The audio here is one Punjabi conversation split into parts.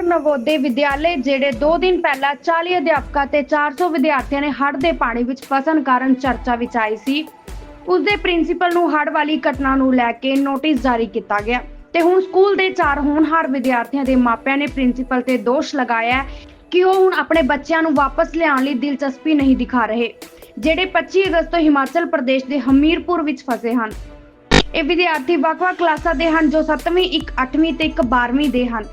ਜਵਾਹਰ ਨਵੋਦਿਆ ਵਿਦਿਆਲੇ, ਜਿਹੜੇ 2 ਦਿਨ ਪਹਿਲਾਂ 40 ਅਧਿਆਪਕਾਂ ਤੇ 400 ਵਿਦਿਆਰਥੀਆਂ ਨੇ ਹੜ੍ਹ ਦੇ ਪਾਣੀ ਵਿੱਚ ਫਸਣ ਕਾਰਨ ਚਰਚਾ ਵਿੱਚ ਆਈ ਸੀ। ਉਸ ਦੇ ਪ੍ਰਿੰਸੀਪਲ ਨੂੰ ਹੜ੍ਹ ਵਾਲੀ ਘਟਨਾ ਨੂੰ ਲੈ ਕੇ ਨੋਟਿਸ ਜਾਰੀ ਕੀਤਾ ਗਿਆ ਤੇ ਹੁਣ ਸਕੂਲ ਦੇ ਚਾਰ ਹੋਣਹਾਰ ਵਿਦਿਆਰਥੀਆਂ ਦੇ ਮਾਪਿਆਂ ਨੇ ਪ੍ਰਿੰਸੀਪਲ ਤੇ ਦੋਸ਼ ਲਗਾਇਆ ਕਿ ਉਹ ਹੁਣ ਆਪਣੇ ਬੱਚਿਆਂ ਨੂੰ ਵਾਪਸ ਲਿਆਉਣ ਲਈ ਦਿਲਚਸਪੀ ਨਹੀਂ ਦਿਖਾ ਰਹੇ, ਜਿਹੜੇ 25 ਅਗਸਤ ਤੋਂ ਹਿਮਾਚਲ ਪ੍ਰਦੇਸ਼ ਦੇ ਹਮੀਰਪੁਰ ਵਿੱਚ ਫਸੇ ਹਨ। ਇਹ ਵਿਦਿਆਰਥੀ ਵੱਖ-ਵੱਖ ਕਲਾਸਾਂ ਦੇ ਹਨ ਜੋ 7ਵੀਂ ਇੱਕ 8ਵੀਂ ਤੇ ਇੱਕ 12ਵੀਂ ਦੇ ਹਨ।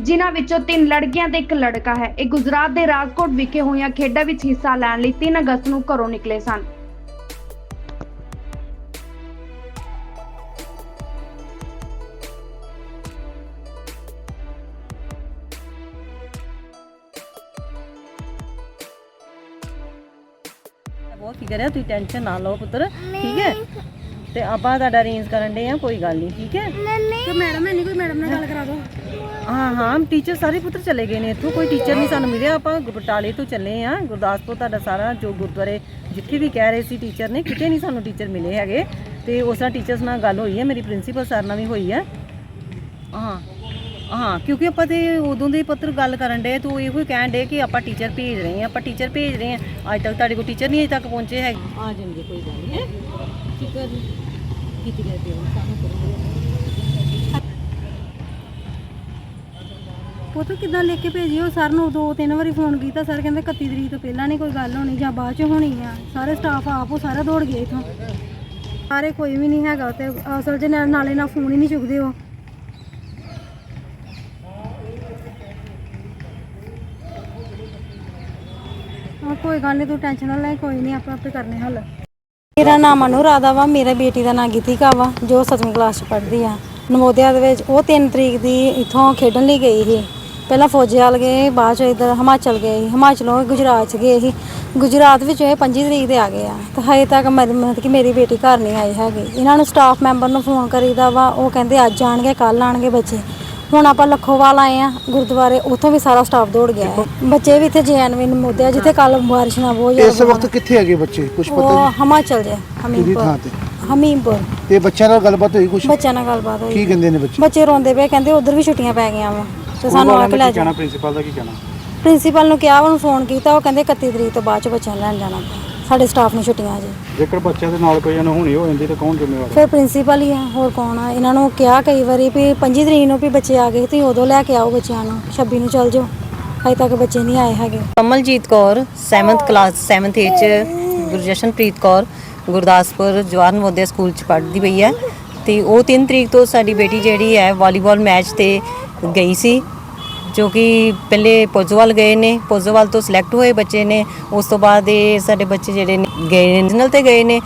ਜਿਨ੍ਹਾਂ ਵਿੱਚੋਂ ਤਿੰਨ ਲੜਕੀਆਂ ਤੇ ਇੱਕ ਲੜਕਾ ਹੈ। ਇਹ ਗੁਜਰਾਤ ਦੇ ਰਾਜਕੋਟ ਵਿਖੇ ਹੋਈਆਂ ਖੇਡਾਂ ਵਿੱਚ ਹਿੱਸਾ ਲੈਣ ਲਈ 3 ਅਗਸਤ ਨੂੰ ਘਰੋਂ ਨਿਕਲੇ ਸਨ। ਬਹੁਤ ਫਿਕਰ ਹੈ ਤੁਸੀਂ ਟੈਨਸ਼ਨ ਨਾ ਲਓ ਪੁੱਤਰ ਠੀਕ ਹੈ? ਤੇ ਆਪਾਂ ਤੁਹਾਡਾ ਅਰੇਂਜ ਕਰਨ ਦੇ ਆ ਕੋਈ ਗੱਲ ਨਹੀਂ ਠੀਕ ਹੈ? ਤੇ ਮੈਡਮ ਹੈ ਨਹੀਂ ਕੋਈ ਮੈਡਮ ਨਾਲ ਗੱਲ ਕਰਾ ਦਿਓ। ਹਾਂ ਹਾਂ ਟੀਚਰ ਸਾਰੇ ਪੁੱਤਰ ਚਲੇ ਗਏ ਨੇ ਇੱਥੋਂ ਕੋਈ ਟੀਚਰ ਨਹੀਂ ਸਾਨੂੰ ਮਿਲਿਆ ਆਪਾਂ ਬਟਾਲੇ ਤੋਂ ਚੱਲੇ ਆ ਗੁਰਦਾਸਪੁਰ ਤੁਹਾਡਾ ਸਾਰਾ ਜੋ ਗੁਰਦੁਆਰੇ ਜਿੱਥੇ ਵੀ ਕਹਿ ਰਹੇ ਸੀ ਟੀਚਰ ਨੇ ਕਿਤੇ ਨਹੀਂ ਸਾਨੂੰ ਟੀਚਰ ਮਿਲੇ ਹੈਗੇ। ਤੇ ਉਸ ਨਾਲ ਟੀਚਰਸ ਨਾਲ ਗੱਲ ਹੋਈ ਹੈ ਮੇਰੀ ਪ੍ਰਿੰਸੀਪਲ ਸਰ ਨਾਲ ਵੀ ਹੋਈ ਹੈ। ਹਾਂ। ਹਾਂ ਕਿਉਂਕਿ ਆਪਾਂ ਤੇ ਉਦੋਂ ਦੇ ਪੱਤਰ ਗੱਲ ਕਰਨ ਦੇ ਤੂੰ ਇਹੋ ਹੀ ਕਹਿਣ ਦੇ ਕਿ ਆਪਾਂ ਟੀਚਰ ਭੇਜ ਰਹੇ ਹਾਂ ਆਪਾਂ ਟੀਚਰ ਭੇਜ ਰਹੇ ਹਾਂ। ਅੱਜ ਤੱਕ ਤੁਹਾਡੇ ਕੋਲ ਟੀਚਰ ਨਹੀਂ ਅਜੇ ਤੱਕ ਪਹੁੰਚੇ ਹੈ ਆ ਜਾਣਗੇ ਕੋਈ ਗੱਲ ਨਹੀਂ ਹੈ। ਜੀ। ਕੀਤੀ ਤੇ ਸਾਨੂੰ ਕਰੋ ਪੁੱਤ ਕਿੱਦਾਂ ਲਿਖ ਕੇ ਭੇਜਿਓ? ਸਰ ਨੂੰ ਦੋ ਤਿੰਨ ਵਾਰੀ ਫੋਨ ਕੀਤਾ। ਸਰ ਕਹਿੰਦੇ 31 ਤਰੀਕ ਤੋਂ ਪਹਿਲਾਂ ਨਹੀਂ ਕੋਈ ਗੱਲ ਹੋਣੀ ਜਾਂ ਬਾਅਦ ਚ ਹੋਣੀ ਆ। ਸਾਰੇ ਸਟਾਫ ਆਪ ਉਹ ਸਾਰਾ ਦੌੜ ਗਏ ਇਥੋਂ। ਸਾਰੇ ਕੋਈ ਵੀ ਨਹੀਂ ਹੈਗਾ ਤੇ ਅਸਲ 'ਚ ਨਾਲੇ ਨਾਲ ਫੋਨ ਹੀ ਨਹੀਂ ਚੁੱਕਦੇ ਉਹ। ਹਾਂ, ਕੋਈ ਗੱਲ ਨਹੀਂ ਤੂੰ ਟੈਨਸ਼ਨ ਨਾ ਲੈ, ਕੋਈ ਨਹੀਂ ਆਪਾਂ ਆਪੇ ਕਰਨੇ ਹੱਲ। ਮੇਰਾ ਨਾਮ ਅਨੁਰਾਧਾ ਵਾ ਮੇਰੇ ਬੇਟੀ ਦਾ ਨਾਮ ਗੀਤਿਕਾ ਵਾ, ਜੋ 7ਵੀਂ ਕਲਾਸ ਚ ਪੜ੍ਹਦੀ ਆ। ਨਵੋਦਿਆ ਦੇ ਵਿੱਚ ਉਹ 3 ਤਰੀਕ ਦੀ ਇੱਥੋਂ ਖੇਡਣ ਲਈ ਗਈ ਸੀ। ਪਹਿਲਾਂ ਫੌਜੀਆਲ ਗਏ, ਬਾਅਦ ਚ ਇਧਰ ਹਿਮਾਚਲ ਗਏ ਸੀ ਹਿਮਾਚਲੋਂ ਗੁਜਰਾਤ ਚ ਗਏ ਸੀ। ਗੁਜਰਾਤ ਵਿੱਚ ਇਹ 25 ਤਰੀਕ ਦੇ ਆ ਗਏ ਆ। ਤੇ ਹਜੇ ਤੱਕ ਮੇਰੀ- ਮਤਲਬ ਕਿ ਮੇਰੀ ਬੇਟੀ ਘਰ ਨਹੀਂ ਆਈ ਹੈਗੀ। ਇਹਨਾਂ ਨੂੰ ਸਟਾਫ ਮੈਂਬਰ ਨੂੰ ਫੋਨ ਕਰੀਦਾ ਵਾ, ਉਹ ਕਹਿੰਦੇ ਅੱਜ ਆਣਗੇ ਕੱਲ ਆਣਗੇ ਬੱਚੇ। ਹੁਣ ਆਪਾਂ ਲੱਖੋਵਾਲ ਆਏ ਆ ਗੁਰਦੁਆਰੇ ਉੱਥੋਂ ਵੀ ਸਾਰਾ ਸਟਾਫ ਦੌੜ ਗਿਆ ਹੈ। ਬੱਚੇ ਵੀ ਇੱਥੇ ਜੈਨਵਿਨ ਨਮੋਦਿਆ ਜਿੱਥੇ ਕੱਲ ਬਾਰਿਸ਼ ਬਹੁਤ ਇਸ ਜ਼ਿਆਦਾ ਵਕਤ ਕਿੱਥੇ ਹੈਗੇ ਬੱਚੇ? ਕੁਝ ਪਤਾ ਉਹ ਹਿਮਾਚਲ ਜੇ ਕਿਹਦੀ ਥਾਂ ਹਮੀਰਪੁਰ ਤੇ? ਹਮੀਰਪੁਰ ਤੇ ਬੱਚਿਆਂ ਨਾਲ ਗੱਲਬਾਤ ਹੋਈ ਕੁਝ ਬੱਚਿਆਂ ਨਾਲ ਗੱਲਬਾਤ ਕੀ ਹੋਈ ਕਹਿੰਦੇ ਨੇ ਬੱਚੇ? ਬੱਚੇ ਰੋਂਦੇ ਪਏ ਕਹਿੰਦੇ ਉਧਰ ਵੀ ਛੁੱਟੀਆਂ ਪੈ ਗਈਆਂ ਵਾ। ਤੇ ਸਾਨੂੰ ਆ ਕੇ ਲੈ ਜਾ। ਪ੍ਰਿੰਸੀਪਲ ਦਾ ਕੀ ਕਹਿਣਾ? ਪ੍ਰਿੰਸੀਪਲ ਨੂੰ ਕਿਹਾ ਉਹਨੂੰ ਫੋਨ ਕੀਤਾ ਉਹ ਕਹਿੰਦੇ 31 ਤਰੀਕ ਤੋਂ ਬਾਅਦ ਚ ਬੱਚਿਆਂ ਨੂੰ ਲੈਣ ਜਾਣਾ। ਸਾਡੇ ਸਟਾਫ ਨੂੰ ਛੁੱਟੀਆਂ ਜੀ। ਜੇਕਰ ਬੱਚਿਆਂ ਦੇ ਨਾਲ ਕੋਈ ਅਨਹੋਣੀ ਹੋ ਜਾਂਦੀ ਤਾਂ ਕੌਣ ਜ਼ਿੰਮੇਵਾਰ ਫਿਰ ਪ੍ਰਿੰਸੀਪਲ ਹੀ ਆ ਹੋਰ ਕੌਣ ਆ? ਇਹਨਾਂ ਨੂੰ ਕਿਹਾ ਕਈ ਵਾਰੀ ਵੀ 25 ਤਰੀਕ ਨੂੰ ਵੀ ਬੱਚੇ ਆ ਗਏ ਤੁਸੀਂ ਉਦੋਂ ਲੈ ਕੇ ਆਓ ਬੱਚਿਆਂ ਨੂੰ 26 ਨੂੰ ਚੱਲ ਜਾਓ। ਅਜੇ ਤੱਕ ਬੱਚੇ ਨਹੀਂ ਆਏ ਹੈਗੇ। Kamaljit Kaur 7th class 7th A ਚ ਗੁਰਜਸ਼ਨਪ੍ਰੀਤ ਕੌਰ ਗੁਰਦਾਸਪੁਰ ਜਵਾਹਰ ਨਵੋਦਿਆ ਸਕੂਲ ਚ ਪੜ੍ਹਦੀ ਪਈ ਹੈ। ਤੇ ਉਹ 3 ਤਰੀਕ ਤੋਂ ਸਾਡੀ ਬੇਟੀ ਜਿਹੜੀ ਹੈ ਵਾਲੀਬਾਲ ਮੈਚ ਤੇ ਗਈ ਸੀ। ਜੋ ਕਿ ਪਹਿਲੇ ਪੋਜ਼ੋਵਾਲ ਗਏ ਨੇ ਪੋਜ਼ੋਵਾਲ ਤੋਂ ਸਿਲੈਕਟ ਹੋਏ ਬੱਚੇ ਨੇ, ਉਸ ਤੋਂ ਬਾਅਦ ਇਹ ਸਾਡੇ ਬੱਚੇ ਜਿਹੜੇ ਨੇ, ਗਏ ਨੇ ਨੈਸ਼ਨਲ ਤੇ ਗਏ ਨੇ,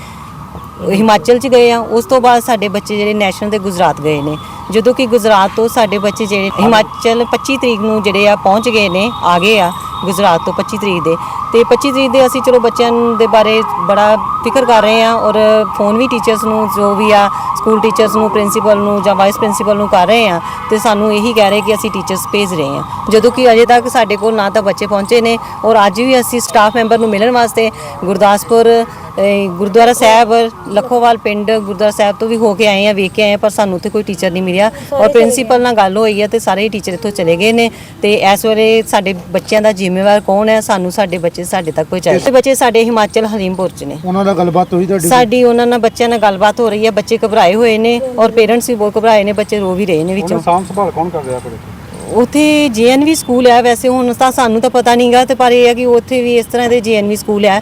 ਹਿਮਾਚਲ ਚ ਗਏ ਆ, ਉਸ ਤੋਂ ਬਾਅਦ ਸਾਡੇ ਬੱਚੇ ਜਿਹੜੇ ਨੈਸ਼ਨਲ ਤੇ ਗੁਜਰਾਤ ਗਏ ਨੇ। ਜਦੋਂ ਕਿ ਗੁਜਰਾਤ ਤੋਂ ਸਾਡੇ ਬੱਚੇ ਜਿਹੜੇ ਹਿਮਾਚਲ 25 ਤਰੀਕ ਨੂੰ ਜਿਹੜੇ ਆ ਪਹੁੰਚ ਗਏ ਨੇ, ਆ ਗਏ ਆ। ਗੁਜਰਾਤ ਤੋਂ 25 ਤਰੀਕ ਦੇ। ਤੇ 25 ਤਰੀਕ ਦੇ ਅਸੀਂ ਚਲੋ ਬੱਚਿਆਂ ਦੇ ਬਾਰੇ ਬੜਾ ਫਿਕਰ ਕਰ ਰਹੇ ਆ ਔਰ ਫੋਨ ਵੀ ਟੀਚਰਸ ਨੂੰ, ਜੋ ਵੀ ਆ ਸਕੂਲ ਟੀਚਰਸ ਨੂੰ ਪ੍ਰਿੰਸੀਪਲ ਨੂੰ ਜਾਂ ਵਾਈਸ ਪ੍ਰਿੰਸੀਪਲ ਨੂੰ ਕਰ ਰਹੇ ਆ ਤੇ ਸਾਨੂੰ ਇਹੀ ਕਹਿ ਰਹੇ ਕਿ ਅਸੀਂ ਟੀਚਰਸ ਭੇਜ ਰਹੇ ਆ ਜਦੋਂ ਕਿ ਅਜੇ ਤੱਕ ਸਾਡੇ ਕੋਲ ਨਾ ਤਾਂ ਬੱਚੇ ਪਹੁੰਚੇ ਨੇ ਔਰ ਅੱਜ ਵੀ ਅਸੀਂ ਸਟਾਫ ਮੈਂਬਰ ਨੂੰ ਮਿਲਣ ਵਾਸਤੇ ਗੁਰਦਾਸਪੁਰ ਗੁਰਦੁਆਰਾ ਸਾਹਿਬ ਲਖੋਵਾਲ ਪਿੰਡ ਗੁਰਦੁਆਰਾ ਸਾਹਿਬ ਤੋਂ ਵੀ ਹੋ ਕੇ ਆਏ ਆ ਵੇਖ ਕੇ ਆਏ ਆ ਪਰ ਸਾਨੂੰ ਉੱਥੇ ਕੋਈ ਟੀਚਰ ਨਹੀਂ ਮਿਲਿਆ। ਔਰ ਪ੍ਰਿੰਸੀਪਲ ਨਾਲ ਗੱਲ ਹੋਈ ਹੈ ਤੇ ਸਾਰੇ ਟੀਚਰ ਇੱਥੋਂ ਚਲੇ ਗਏ ਨੇ ਤੇ ਇਸ ਵੇਲੇ ਸਾਡੇ ਬੱਚਿਆਂ ਦਾ ਜ਼ਿੰਮੇਵਾਰ ਕੌਣ ਹੈ ਸਾਨੂੰ ਸਾਡੇ ਬੱਚੇ ਸਾਡੇ ਤੱਕ ਪਹੁੰਚਾਏ ਬੱਚੇ ਸਾਡੇ ਹਿਮਾਚਲ ਹਰੀਮਪੁਰ ਚ ਨੇ। ਉਹਨਾਂ ਨਾਲ ਗੱਲਬਾਤ ਹੋਈ ਤੁਹਾਡੀ? ਸਾਡੀ ਉਹਨਾਂ ਨਾਲ ਬੱਚਿਆਂ ਨਾਲ ਗੱਲਬਾਤ ਹੋ ਰਹੀ ਹੈ ਬੱਚੇ ਘਬਰਾਏ ਹੋਏ ਨੇ ਔਰ ਪੇਰੈਂਟਸ ਵੀ ਬਹੁਤ ਘਬਰਾਏ ਨੇ ਬੱਚੇ ਰੋ ਵੀ ਰਹੇ ਨੇ ਵਿੱਚੋਂ। ਸਾਂਭ ਸੰਭਾਲ ਕੌਣ ਕਰ ਰਿਹਾ ਤੁਹਾਡੇ ਉੱਥੇ ਜੀਐਨਵੀ ਸਕੂਲ ਹੈ ਵੈਸੇ ਹੁਣ ਤਾਂ ਸਾਨੂੰ ਤਾਂ ਪਤਾ ਨਹੀਂਗਾ ਤੇ ਪਰ ਇਹ ਹੈ ਕਿ ਉੱਥੇ ਵੀ ਇਸ ਤਰ੍ਹਾਂ ਦੇ ਜੀਐਨਵੀ ਸਕੂਲ ਹੈ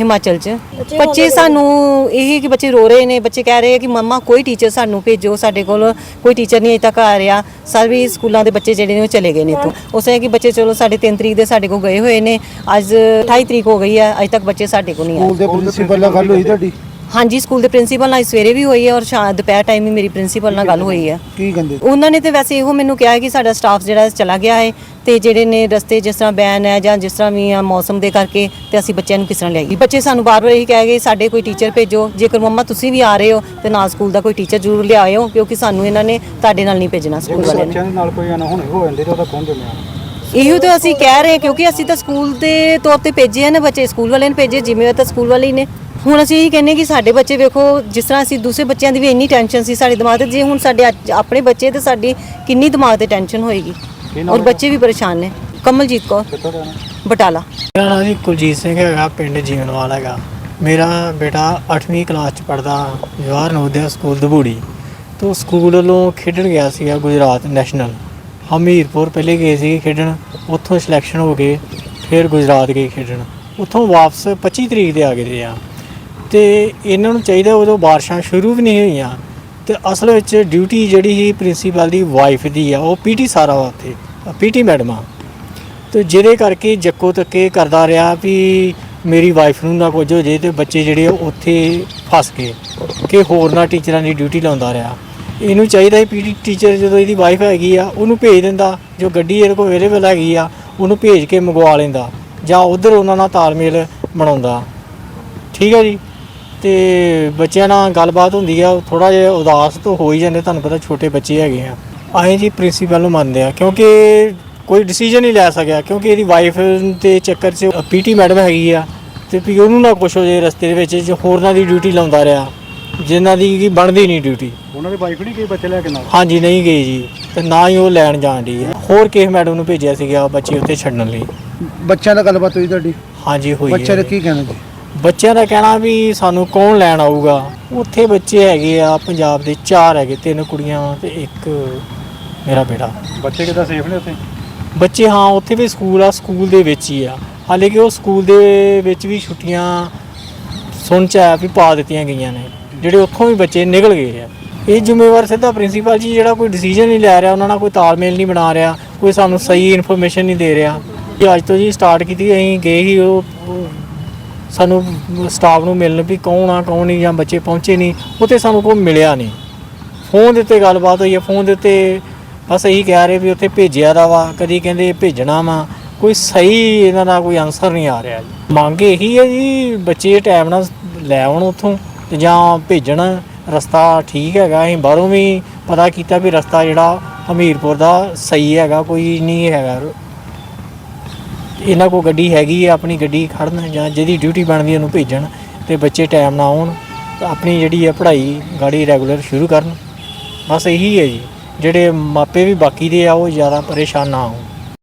ਹਿਮਾਚਲ ਚ। ਬੱਚੇ ਸਾਨੂੰ ਇਹ ਕਿ ਬੱਚੇ ਰੋ ਰਹੇ ਨੇ ਬੱਚੇ ਕਹਿ ਰਹੇ ਕਿ ਮੰਮਾ ਕੋਈ ਟੀਚਰ ਸਾਨੂੰ ਭੇਜੋ ਸਾਡੇ ਕੋਲ ਕੋਈ ਟੀਚਰ ਨਹੀਂ ਅਜੇ ਤੱਕ ਆ ਰਿਹਾ। ਸਾਰੇ ਸਕੂਲਾਂ ਦੇ ਬੱਚੇ ਜਿਹੜੇ ਨੇ ਉਹ ਚਲੇ ਗਏ ਨੇ ਇੱਥੋਂ। ਉਸ ਹੈ ਕਿ ਬੱਚੇ ਚਲੋ ਸਾਡੇ 3 ਤਰੀਕ ਦੇ ਸਾਡੇ ਕੋਲ ਗਏ ਹੋਏ ਨੇ। ਅੱਜ 28 ਤਰੀਕ ਹੋ ਗਈ ਹੈ ਅਜੇ ਤੱਕ ਬੱਚੇ ਸਾਡੇ ਕੋਲ ਨਹੀਂ ਆਏ। ਸਕੂਲ ਦੇ ਪ੍ਰਿੰਸੀਪਲ ਨਾਲ ਗੱਲ ਹੋਈ ਤੁਹਾਡੀ? ਹਾਂਜੀ ਸਕੂਲ ਦੇ ਪ੍ਰਿੰਸੀਪਲ ਨਾਲ ਸਵੇਰੇ ਵੀ ਹੋਈ ਹੈ ਔਰ ਸ਼ਾਮ ਦੁਪਹਿਰ ਟਾਈਮ ਵੀ ਮੇਰੀ ਪ੍ਰਿੰਸੀਪਲ ਨਾਲ ਗੱਲ ਹੋਈ ਹੈ। ਕੀ ਕਹਿੰਦੇ? ਉਹਨਾਂ ਨੇ ਤੇ ਵੈਸੇ ਇਹੋ ਮੈਨੂੰ ਕਿਹਾ ਹੈ ਕਿ ਸਾਡਾ ਸਟਾਫ ਜਿਹੜਾ ਚਲਾ ਗਿਆ ਹੈ ਤੇ ਜਿਹੜੇ ਨੇ ਰਸਤੇ ਜਿਸ ਤਰ੍ਹਾਂ ਬੈਨ ਹੈ ਜਾਂ ਜਿਸ ਤਰ੍ਹਾਂ ਵੀ ਆ ਮੌਸਮ ਦੇ ਕਰਕੇ ਤੇ ਅਸੀਂ ਬੱਚਿਆਂ ਨੂੰ ਕਿਸ ਤਰ੍ਹਾਂ ਲਿਆਈਏ। ਬੱਚੇ ਸਾਨੂੰ ਬਾਰ-ਬਾਰ ਇਹੀ ਕਹਿ ਗਏ ਸਾਡੇ ਕੋਈ ਟੀਚਰ ਭੇਜੋ ਜੇਕਰ ਮੰਮਾ ਤੁਸੀਂ ਵੀ ਆ ਰਹੇ ਹੋ ਤੇ ਨਾਲ ਸਕੂਲ ਦਾ ਕੋਈ ਟੀਚਰ ਜ਼ਰੂਰ ਲਿਆਇਓ ਕਿਉਂਕਿ ਸਾਨੂੰ ਇਹਨਾਂ ਨੇ ਤੁਹਾਡੇ ਨਾਲ ਨਹੀਂ ਭੇਜਣਾ ਸਕੂਲ ਵਾਲਿਆਂ ਨੇ। ਦੇ ਨਾਲ ਕੋਈ ਅਨਹੋਣੀ ਹੋ ਜਾਂਦੀ ਤਾਂ ਉਹਦਾ ਕੌਣ ਜ਼ਿੰਮੇਵਾਰ? ਇਹੋ ਤਾਂ ਅਸੀਂ ਕਹਿ ਰਹੇ ਹਾਂ ਕਿਉਂਕਿ ਅਸੀਂ ਤਾਂ ਸਕੂਲ ਦੇ ਤੌਰ ਤੇ ਭੇਜੇ ਹਨ ਬੱਚੇ ਸਕੂਲ ਵਾਲਿਆਂ ਨੇ ਭੇਜੇ ਜ਼ਿੰਮੇਵਾਰ ਤਾਂ ਸਕੂਲ ਵਾਲੇ ਹੀ ਨੇ। ਹੁਣ ਅਸੀਂ ਇਹੀ ਕਹਿੰਨੇ ਕਿ ਸਾਡੇ ਬੱਚੇ ਵੇਖੋ ਜਿਸ ਤਰ੍ਹਾਂ ਅਸੀਂ ਦੂਸਰੇ ਬੱਚਿਆਂ ਦੀ ਵੀ ਇੰਨੀ ਟੈਨਸ਼ਨ ਸੀ ਸਾਡੇ ਦਿਮਾਗ ਤੇ ਜੇ ਹੁਣ ਸਾਡੇ ਅੱਜ ਆਪਣੇ ਬੱਚੇ ਤੇ ਸਾਡੀ ਕਿੰਨੀ ਦਿਮਾਗ ਤੇ ਟੈਨਸ਼ਨ ਹੋਏਗੀ? ਔਰ? ਬੱਚੇ ਵੀ ਪਰੇਸ਼ਾਨ ਨੇ। ਕਮਲਜੀਤ ਕੌਰ ਬਟਾਲਾ। ਮੇਰਾ ਨਾਮ ਜੀ ਕੁਲਜੀਤ ਸਿੰਘ ਹੈਗਾ ਪਿੰਡ ਜੀਵਨਵਾਲ ਹੈਗਾ। ਮੇਰਾ ਬੇਟਾ 8ਵੀਂ ਕਲਾਸ ਚ ਪੜਦਾ ਜਵਾਹਰ ਨਵੋਦਿਆ ਸਕੂਲ ਦਬੂੜੀ। ਤੋਂ ਸਕੂਲ ਵੱਲੋਂ ਖੇਡਣ ਗਿਆ ਸੀਗਾ ਗੁਜਰਾਤ ਨੈਸ਼ਨਲ। ਹਮੀਰਪੁਰ ਪਹਿਲੇ ਗਏ ਸੀ ਖੇਡਣ ਉੱਥੋਂ ਸਿਲੈਕਸ਼ਨ ਹੋ ਗਏ ਫਿਰ ਗੁਜਰਾਤ ਗਏ ਖੇਡਣ। ਉੱਥੋਂ ਵਾਪਸ 25 ਤਰੀਕ ਦੇ ਆ ਗਏ ਆ। ਤੇ ਇਹਨਾਂ ਨੂੰ ਚਾਹੀਦਾ ਉਦੋਂ ਬਾਰਿਸ਼ਾਂ ਸ਼ੁਰੂ ਵੀ ਨਹੀਂ ਹੋਈਆਂ ਤੇ ਅਸਲ ਵਿੱਚ ਡਿਊਟੀ ਜਿਹੜੀ ਸੀ ਪ੍ਰਿੰਸੀਪਲ ਦੀ ਵਾਈਫ ਦੀ ਆ, ਉਹ ਪੀਟੀ ਸਾਰਾ ਵਾ ਉੱਥੇ ਪੀਟੀ ਮੈਡਮ ਆ। ਤੇ ਜਿਹਦੇ ਕਰਕੇ ਜੱਕੋ ਤੱਕੇ ਕਰਦਾ ਰਿਹਾ ਵੀ ਮੇਰੀ ਵਾਈਫ ਨੂੰ ਨਾ ਕੁਝ ਹੋ ਜੇ ਤੇ ਬੱਚੇ ਜਿਹੜੇ ਉੱਥੇ ਫਸ ਗਏ ਕਿ ਹੋਰ ਨਾ ਟੀਚਰਾਂ ਦੀ ਡਿਊਟੀ ਲਾਉਂਦਾ ਰਿਹਾ। ਇਹਨੂੰ ਚਾਹੀਦਾ ਹੈ ਪੀਟੀ ਟੀਚਰ ਜਦੋਂ ਇਹਦੀ ਵਾਈਫ ਹੈਗੀ ਆ, ਉਹਨੂੰ ਭੇਜ ਦਿੰਦਾ, ਜੋ ਗੱਡੀ ਇਹਦੇ ਕੋਲ ਅਵੇਲੇਬਲ ਹੈਗੀ ਆ, ਉਹਨੂੰ ਭੇਜ ਕੇ ਮੰਗਵਾ ਲੈਂਦਾ ਜਾਂ ਉਧਰ ਉਹਨਾਂ ਨਾਲ ਤਾਲਮੇਲ ਬਣਾਉਂਦਾ। ਠੀਕ ਹੈ ਜੀ? ਤੇ ਬੱਚਿਆਂ ਨਾਲ ਗੱਲਬਾਤ ਹੁੰਦੀ ਆ ਥੋੜਾ ਜਿਹਾ ਉਦਾਸ ਤਾਂ ਹੋ ਹੀ ਜਾਂਦੇ ਤੁਹਾਨੂੰ ਪਤਾ ਛੋਟੇ ਬੱਚੇ ਹੈਗੇ ਆ। ਅਸੀਂ ਜੀ ਪ੍ਰਿੰਸੀਪਲ ਨੂੰ ਮੰਨਦੇ ਆ ਕਿਉਂਕਿ ਕੋਈ ਡਿਸੀਜਨ ਨਹੀਂ ਲੈ ਸਕਿਆ ਕਿਉਂਕਿ ਇਹਦੀ ਵਾਈਫ ਦੇ ਚੱਕਰ 'ਚ ਪੀਟੀ ਮੈਡਮ ਹੈਗੀ ਆ ਤੇ ਵੀ ਉਹਨੂੰ ਨਾ ਕੁਛ ਹੋ ਜੇ ਰਸਤੇ ਦੇ ਵਿੱਚ ਜੋ ਹੋਰਨਾਂ ਦੀ ਡਿਊਟੀ ਲਾਉਂਦਾ ਰਿਹਾ ਜਿਨ੍ਹਾਂ ਦੀ ਕੀ ਬਣਦੀ ਨਹੀਂ ਡਿਊਟੀ ਉਹਨਾਂ ਦੇ ਵਾਈਫ ਨਹੀਂ ਗਈ ਬੱਚੇ ਲੈ ਕੇ ਨਾਲ? ਹਾਂਜੀ ਨਹੀਂ ਗਈ ਜੀ ਤੇ ਨਾ ਹੀ ਉਹ ਲੈਣ ਜਾਣ ਦੀ ਹੋਰ ਕਿਸੇ ਮੈਡਮ ਨੂੰ ਭੇਜਿਆ ਸੀਗਾ ਬੱਚੇ ਉੱਥੇ ਛੱਡਣ ਲਈ? ਬੱਚਿਆਂ ਨਾਲ ਗੱਲਬਾਤ ਹੋਈ ਤੁਹਾਡੀ? ਹਾਂਜੀ ਹੋਈ ਹੈ ਨੇ ਕੀ ਕਹਿਣਾ ਜੀ? ਬੱਚਿਆਂ ਦਾ ਕਹਿਣਾ ਵੀ ਸਾਨੂੰ ਕੌਣ ਲੈਣ ਆਊਗਾ? ਉੱਥੇ ਬੱਚੇ ਹੈਗੇ ਆ ਪੰਜਾਬ ਦੇ ਚਾਰ ਹੈਗੇ ਤਿੰਨ ਕੁੜੀਆਂ ਤੇ ਇੱਕ ਮੇਰਾ ਬੇਟਾ। ਬੱਚੇ ਕਿਦਾਂ ਸੇਫ ਨੇ ਉੱਥੇ? ਬੱਚੇ ਹਾਂ ਉੱਥੇ ਵੀ ਸਕੂਲ ਆ ਸਕੂਲ ਦੇ ਵਿੱਚ ਹੀ ਆ। ਹਾਲੇ ਕਿ ਉਹ ਸਕੂਲ ਦੇ ਵਿੱਚ ਵੀ ਛੁੱਟੀਆਂ ਸੁਣ ਚ ਆਇਆ ਵੀ ਪਾ ਦਿੱਤੀਆਂ ਗਈਆਂ ਨੇ। ਜਿਹੜੇ ਉੱਥੋਂ ਵੀ ਬੱਚੇ ਨਿਕਲ ਗਏ ਆ। ਇਹ ਜ਼ਿੰਮੇਵਾਰ ਸਿੱਧਾ ਪ੍ਰਿੰਸੀਪਲ ਜੀ ਜਿਹੜਾ ਕੋਈ ਡਿਸੀਜਨ ਨਹੀਂ ਲੈ ਰਿਹਾ ਉਹਨਾਂ ਨਾਲ ਕੋਈ ਤਾਲਮੇਲ ਨਹੀਂ ਬਣਾ ਰਿਹਾ ਕੋਈ ਸਾਨੂੰ ਸਹੀ ਇਨਫੋਰਮੇਸ਼ਨ ਨਹੀਂ ਦੇ ਰਿਹਾ। ਇਹ ਅੱਜ ਤੋਂ ਜੀ ਸਟਾਰਟ ਕੀਤੀ ਅਸੀਂ ਗਏ ਹੀ ਉਹ ਸਾਨੂੰ ਸਟਾਫ ਨੂੰ ਮਿਲਣ ਵੀ ਕੌਣ ਆ, ਕੌਣ ਨਹੀਂ, ਜਾਂ ਬੱਚੇ ਪਹੁੰਚੇ ਨਹੀਂ ਉੱਥੇ ਸਾਨੂੰ ਕੋਈ ਮਿਲਿਆ ਨਹੀਂ। ਫੋਨ ਦੇ ਉੱਤੇ ਗੱਲਬਾਤ ਹੋਈ ਹੈ ਫੋਨ ਦੇ ਉੱਤੇ ਬਸ ਇਹੀ ਕਹਿ ਰਹੇ ਵੀ ਉੱਥੇ ਭੇਜਿਆ ਦਾ ਵਾ, ਕਦੀ ਕਹਿੰਦੇ ਭੇਜਣਾ ਵਾ, ਕੋਈ ਸਹੀ ਇਹਨਾਂ ਦਾ ਕੋਈ ਆਨਸਰ ਨਹੀਂ ਆ ਰਿਹਾ ਜੀ। ਮੰਗ ਇਹੀ ਹੈ ਜੀ, ਬੱਚੇ ਟਾਈਮ ਨਾਲ ਲੈ ਆਉਣ ਉੱਥੋਂ ਤੇ ਜਾਂ ਭੇਜਣ, ਰਸਤਾ ਠੀਕ ਹੈਗਾ, ਅਸੀਂ ਬਾਹਰੋਂ ਵੀ ਪਤਾ ਕੀਤਾ ਵੀ ਰਸਤਾ ਜਿਹੜਾ ਹਮੀਰਪੁਰ ਦਾ ਸਹੀ ਹੈਗਾ, ਕੋਈ ਨਹੀਂ ਹੈਗਾ। ਇਹਨਾਂ ਕੋਲ ਗੱਡੀ ਹੈਗੀ ਆ, ਆਪਣੀ ਗੱਡੀ ਖੜਨ ਜਾਂ ਜਿਹਦੀ ਡਿਊਟੀ ਬਣਦੀ ਉਹਨੂੰ ਭੇਜਣ ਤੇ ਬੱਚੇ ਟਾਈਮ ਨਾਲ ਆਉਣ, ਤੇ ਆਪਣੀ ਜਿਹੜੀ ਹੈ ਪੜ੍ਹਾਈ ਗਾੜੀ ਰੈਗੂਲਰ ਸ਼ੁਰੂ ਕਰਨ। ਬਸ ਇਹੀ ਹੈ ਜੀ। ਜਿਹੜੇ ਮਾਪੇ ਵੀ ਬਾਕੀ ਦੇ ਆ, ਉਹ ਜ਼ਿਆਦਾ ਪਰੇਸ਼ਾਨ ਨਾ ਹੋਣ।